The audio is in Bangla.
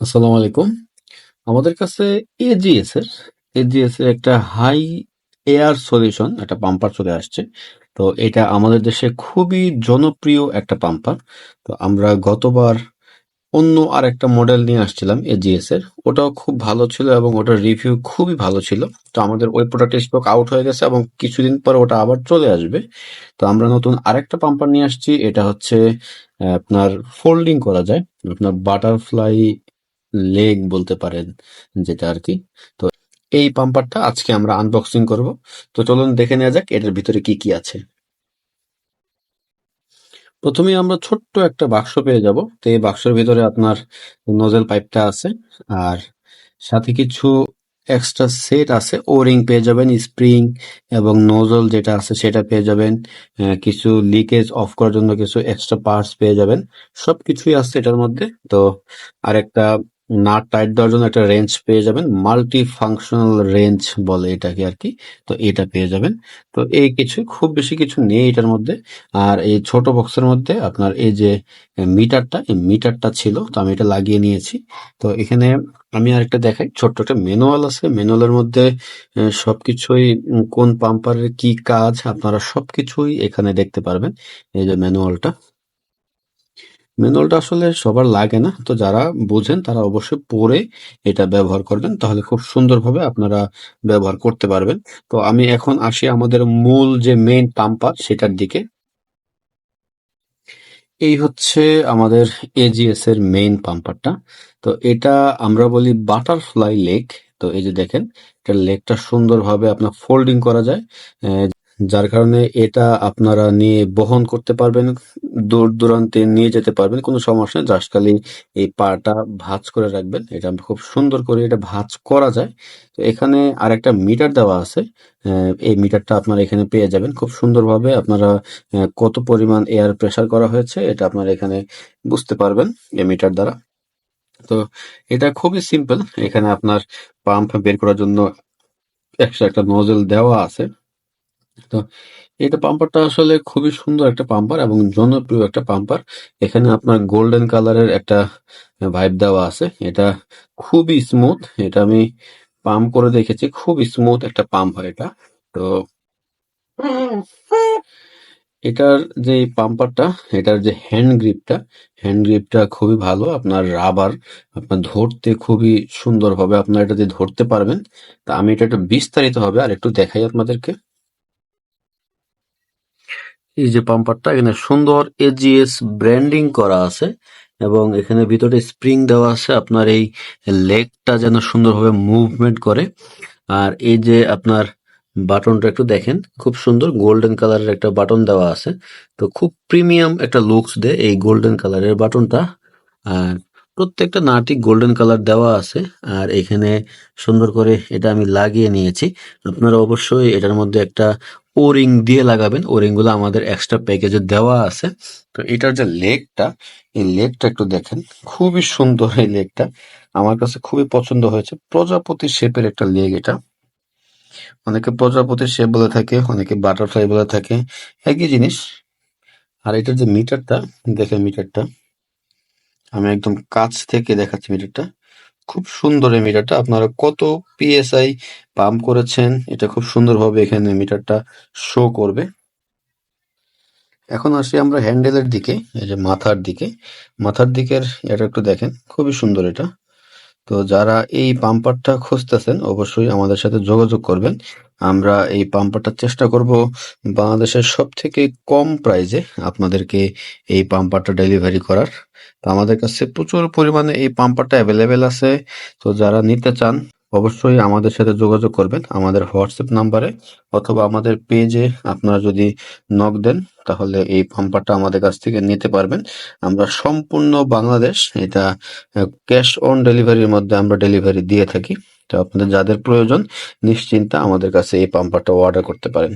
আসসালামু আলাইকুম। আমাদের কাছে এজিএস এর এজিএস এর একটা হাই এয়ার সলিউশন একটা পাম্পার চলে আসছে। তো এটা আমাদের দেশে খুবই জনপ্রিয় একটা পাম্পার তো আমরা গতবার অন্য আর একটা মডেল নিয়ে আসছিলাম এজিএস এর। ওটাও খুব ভালো ছিল এবং ওটার রিভিউ খুবই ভালো ছিল। তো আমাদের ওই প্রোডাক্ট স্টক আউট হয়ে গেছে এবং কিছুদিন পর ওটা আবার চলে আসবে। তো আমরা নতুন আরেকটা পাম্পার নিয়ে আসছি। এটা হচ্ছে, আপনার ফোল্ডিং করা যায়। আপনার বাটারফ্লাই লেগ বলতে পারেন যেটা আর কি তো এই পাম্পারটা আজকে আমরা আনবক্সিং করব। তো চলুন দেখে নেওয়া যাক এটার ভিতরে কি কি আছে। প্রথমে আমরা ছোট্ট একটা বাক্স পেয়ে যাব। তো এই বাক্সের ভিতরে আপনার নোজেল পাইপটা আছে। আর সাথে কিছু এক্সট্রা সেট আছে। ওরিং পেয়ে যাবেন স্প্রিং এবং নোজল যেটা আছে সেটা পেয়ে যাবেন। কিছু লিকেজ অফ করার জন্য কিছু এক্সট্রা পার্টস পেয়ে যাবেন। সবকিছুই আছে এটার মধ্যে। তো আরেকটা নাট টাইট দেওয়ার জন্য একটা রেঞ্জ পেয়ে যাবেন মাল্টি ফাংশনাল রেঞ্জ বলে এটাকে আর কি, তো এটা পেয়ে যাবেন। তো এই কিছু, খুব বেশি কিছু নেই এটার মধ্যে। আর এই ছোট বক্সের মধ্যে আপনার এই যে মিটারটা এই মিটারটা ছিল, তো আমি এটা লাগিয়ে নিয়েছি। তো এখানে আমি আরেকটা দেখাই, ছোট্ট একটা ম্যানুয়াল আছে। ম্যানুয়ালের মধ্যে সবকিছুই কোন পাম্পারের কি কাজ, আপনারা সবকিছুই এখানে দেখতে পারবেন, এই যে ম্যানুয়ালটা ম্যানুয়ালটা আসলে সবার লাগে না। তো যারা বুঝেন, তারা অবশ্যই পড়ে এটা ব্যবহার করবেন। তাহলে খুব সুন্দরভাবে আপনারা ব্যবহার করতে পারবেন। তো আমি এখন আসি আমাদের মূল যে মেইন পাম্পার সেটার দিকে। এই হচ্ছে আমাদের এজিএস এর মেইন পাম্পারটা। তো এটা আমরা বলি বাটারফ্লাই লেক তো এই যে দেখেন, এটা লেকটা সুন্দরভাবে আপনার ফোল্ডিং করা যায়। যার কারণে এটা আপনারা নিয়ে বহন করতে পারবেন, দূর দূরান্তে নিয়ে যেতে পারবেন, কোনো সমস্যা নেই। জাস্ট খালি এই পাটা ভাঁজ করে রাখবেন। এটা খুব সুন্দর করে এটা ভাঁজ করা যায়। তো এখানে আরেকটা মিটার দেওয়া আছে। এই মিটারটা আপনারা এখানে পেয়ে যাবেন। খুব সুন্দরভাবে আপনারা কত পরিমাণ এয়ার প্রেসার করা হয়েছে এটা আপনারা এখানে বুঝতে পারবেন এই মিটার দ্বারা। তো এটা খুবই সিম্পল। এখানে আপনার পাম্প বের করার জন্য এক্সট্রা একটা নজল দেওয়া আছে। তো এটা পাম্পারটা আসলে খুবই সুন্দর একটা পাম্পার এবং জনপ্রিয় একটা পাম্পার এখানে আপনার গোল্ডেন কালারের একটা ভাইব দেওয়া আছে। এটা খুবই স্মুথ এটা আমি পাম্প করে দেখেছি। খুব স্মুথ একটা পাম্প হয় এটা। তো এটার যে পাম্পারটা এটার যে হ্যান্ড গ্রিপটা হ্যান্ড গ্রিপটা খুবই ভালো। আপনার রাবার আপনার ধরতে খুবই সুন্দরভাবে আপনার এটা দিয়ে ধরতে পারবেন। তা আমি এটা একটু বিস্তারিত হবে আর একটু দেখাই আপনাদেরকে। এই যে পাম্পারটা এখানে সুন্দর এজিএস ব্র্যান্ডিং করা আছে এবং এখানে ভিতরে স্প্রিং দেওয়া আছে। আপনার এই লেগটা যেন সুন্দরভাবে মুভমেন্ট করে। আর এই যে আপনার বাটনটা একটু দেখেন, খুব সুন্দর গোল্ডেন কালারের একটা বাটন দেওয়া আছে। তো খুব প্রিমিয়াম একটা লুকস দেয় এই গোল্ডেন কালারের বাটনটা। আর প্রত্যেকটা নাটি গোল্ডেন কালার দেওয়া আছে। আর এখানে সুন্দর করে এটা আমি লাগিয়ে নিয়েছি। আপনারা অবশ্যই এটার মধ্যে একটা ও রিং দিয়ে লাগাবেন। ও রিংগুলো আমাদের এক্সট্রা প্যাকেজে দেওয়া আছে। তো এটার যে লেগটা এই লেগটা একটু দেখেন। খুবই সুন্দর এই লেগটা আমার কাছে খুবই পছন্দ হয়েছে। প্রজাপতি শেপের একটা লেগ এটা। অনেকে প্রজাপতির শেপ বলে থাকে, অনেকে বাটারফ্লাই বলে থাকে। একই জিনিস। আর এটার যে মিটারটা দেখেন মিটারটা আমি একদম কাছ থেকে দেখাচ্ছি মিটারটা খুব সুন্দর এই মিটারটা। আপনারা কত পিএসআই পাম্প করেছেন, এটা খুব সুন্দরভাবে এখানে মিটারটা শো করবে। এখন আসি আমরা হ্যান্ডেলের দিকে, এই যে মাথার দিকে। মাথার দিকের এটা একটু দেখেন, খুবই সুন্দর এটা। তো যারা এই পাম্পারটা খুঁজতেছেন, অবশ্যই আমাদের সাথে যোগাযোগ করবেন। আমরা এই পাম্পারটা চেষ্টা করব বাংলাদেশের সব থেকে কম প্রাইজে আপনাদেরকে এই পাম্পারটা ডেলিভারি করার। তো আমাদের কাছে প্রচুর পরিমাণে এই পাম্পারটা অ্যাভেলেবেল আছে। তো যারা নিতে চান, অবশ্যই আমাদের সাথে যোগাযোগ করবেন আমাদের হোয়াটসঅ্যাপ নাম্বারে অথবা আমাদের পেজে আপনারা যদি নক দেন, তাহলে এই পাম্পারটা আমাদের কাছ থেকে নিতে পারবেন। আমরা সম্পূর্ণ বাংলাদেশ এটা ক্যাশ অন ডেলিভারির মধ্যে আমরা ডেলিভারি দিয়ে থাকি। তো আপনাদের যাদের প্রয়োজন, নিশ্চিন্তা আমাদের কাছে এই পাম্পারটা অর্ডার করতে পারেন।